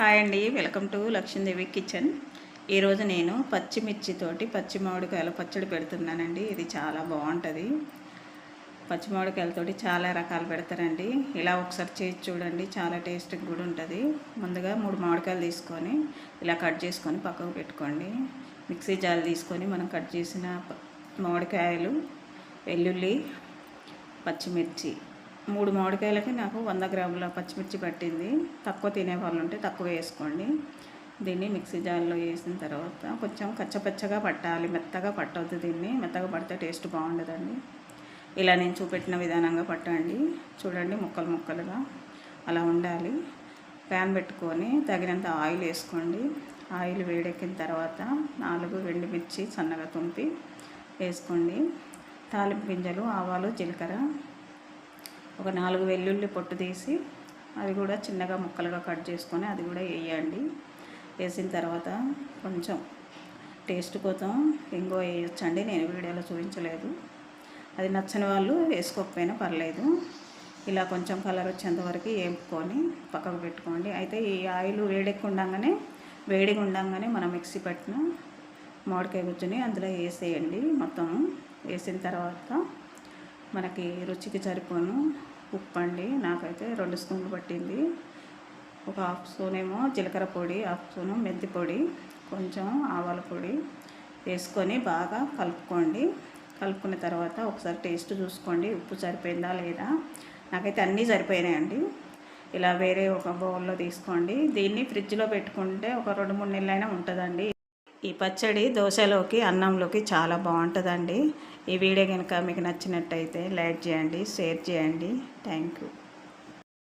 Hi అండి welcome to Lakshmidevi kitchen. ఈరోజు నేను పచ్చిమిర్చితోటి పచ్చి మామిడికాయల పచ్చడి పెడుతున్నానండి. ఇది చాలా బాగుంటుంది. పచ్చి మామిడికాయలతోటి చాలా రకాలు పెడతారండి. ఇలా ఒకసారి చేసి చూడండి చాలా టేస్ట్గా కూడా ఉంటుంది. ముందుగా మూడు మామిడికాయలు తీసుకొని ఇలా కట్ చేసుకొని పక్కకు పెట్టుకోండి. మిక్సీ జాలు తీసుకొని మనం కట్ చేసిన మామిడికాయలు వెల్లుల్లి పచ్చిమిర్చి మూడు మామిడికాయలకి నాకు వంద గ్రాముల పచ్చిమిర్చి పట్టింది. తక్కువ తినే వాళ్ళు ఉంటే తక్కువ వేసుకోండి. దీన్ని మిక్సీ జార్లో వేసిన తర్వాత కొంచెం కచ్చపచ్చగా పట్టాలి. మెత్తగా పట్టవద్దు దీన్ని. మెత్తగా పడితే టేస్ట్ బాగుండదండి. ఇలా నేను చూపెట్టిన విధానంగా పట్టండి. చూడండి ముక్కలు ముక్కలుగా అలా ఉండాలి. ప్యాన్ పెట్టుకొని తగినంత ఆయిల్ వేసుకోండి. ఆయిల్ వేడెక్కిన తర్వాత నాలుగు మిర్చి సన్నగా తుంపి వేసుకోండి. తాలింపు గింజలు ఆవాలు జీలకర్ర ఒక నాలుగు వెల్లుల్లి పొట్టు తీసి అవి కూడా చిన్నగా ముక్కలుగా కట్ చేసుకొని అది కూడా వేయండి. వేసిన తర్వాత కొంచెం టేస్ట్ కోసం ఇంగో వేయొచ్చండి. నేను వీడియోలో చూపించలేదు. అది నచ్చని వాళ్ళు వేసుకోకపోయినా పర్లేదు. ఇలా కొంచెం కలర్ వచ్చేంత వరకు వేపుకొని పక్కకు పెట్టుకోండి. అయితే ఈ ఆయిల్ వేడెక్కుండగానే వేడిగా ఉండగానే మనం మిక్సీ పెట్టిన మామిడికాయ కూర్చొని అందులో వేసేయండి మొత్తం వేసిన తర్వాత మనకి రుచికి సరిపోను ఉప్పు అండి నాకైతే రెండు స్పూన్లు పట్టింది. ఒక హాఫ్ స్పూన్ ఏమో జీలకర్ర పొడి హాఫ్ స్పూను మెంతి పొడి కొంచెం ఆవాల పొడి వేసుకొని బాగా కలుపుకోండి. కలుపుకున్న తర్వాత ఒకసారి టేస్ట్ చూసుకోండి. ఉప్పు సరిపోయిందా లేదా? నాకైతే అన్నీ సరిపోయినాయండి. ఇలా వేరే ఒక బౌల్లో తీసుకోండి. దీన్ని ఫ్రిడ్జ్లో పెట్టుకుంటే ఒక రెండు మూడు నెలలైనా ఉంటుందండి. ఈ పచ్చడి దోశలోకి అన్నంలోకి చాలా బాగుంటుందండి. ఈ వీడియో కనుక మీకు నచ్చినట్టయితే లైక్ చేయండి షేర్ చేయండి. Thank you.